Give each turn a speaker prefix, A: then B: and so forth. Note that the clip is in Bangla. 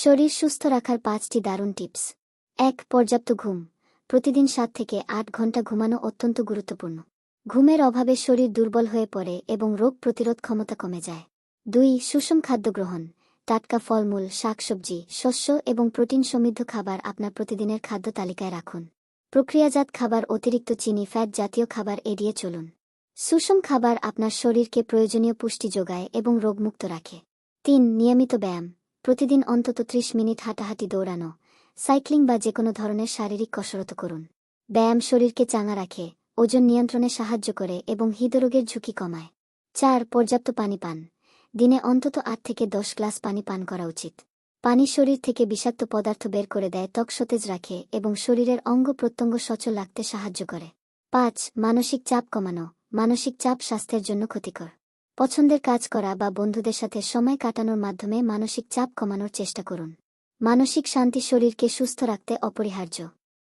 A: শরীর সুস্থ রাখার পাঁচটি দারুণ টিপস। এক, পর্যাপ্ত ঘুম। প্রতিদিন সাত থেকে আট ঘণ্টা ঘুমানো অত্যন্ত গুরুত্বপূর্ণ। ঘুমের অভাবে শরীর দুর্বল হয়ে পড়ে এবং রোগ প্রতিরোধ ক্ষমতা কমে যায়। দুই, সুষম খাদ্য গ্রহণ। টাটকা ফলমূল, শাকসবজি, শস্য এবং প্রোটিন সমৃদ্ধ খাবার আপনার প্রতিদিনের খাদ্য তালিকায় রাখুন। প্রক্রিয়াজাত খাবার, অতিরিক্ত চিনি, ফ্যাট জাতীয় খাবার এড়িয়ে চলুন। সুষম খাবার আপনার শরীরকে প্রয়োজনীয় পুষ্টি যোগায় এবং রোগমুক্ত রাখে। তিন, নিয়মিত ব্যায়াম। প্রতিদিন অন্তত ত্রিশ মিনিট হাঁটাহাঁটি দৌড়ানো, সাইক্লিং বা যে কোনো ধরনের শারীরিক কসরত করুন। ব্যায়াম শরীরকে চাঙা রাখে, ওজন নিয়ন্ত্রণে সাহায্য করে এবং হৃদরোগের ঝুঁকি কমায়। চার, পর্যাপ্ত পানি পান। দিনে অন্তত আট থেকে দশ গ্লাস পানি পান করা উচিত। পানি শরীর থেকে বিষাক্ত পদার্থ বের করে দেয়, ত্বক সতেজ রাখে এবং শরীরের অঙ্গ প্রত্যঙ্গ সচল রাখতে সাহায্য করে। পাঁচ, মানসিক চাপ কমানো। মানসিক চাপ স্বাস্থ্যের জন্য ক্ষতিকর। পছন্দের কাজ করা বা বন্ধুদের সাথে সময় কাটানোর মাধ্যমে মানসিক চাপ কমানোর চেষ্টা করুন। মানসিক শান্তি শরীরকে সুস্থ রাখতে অপরিহার্য।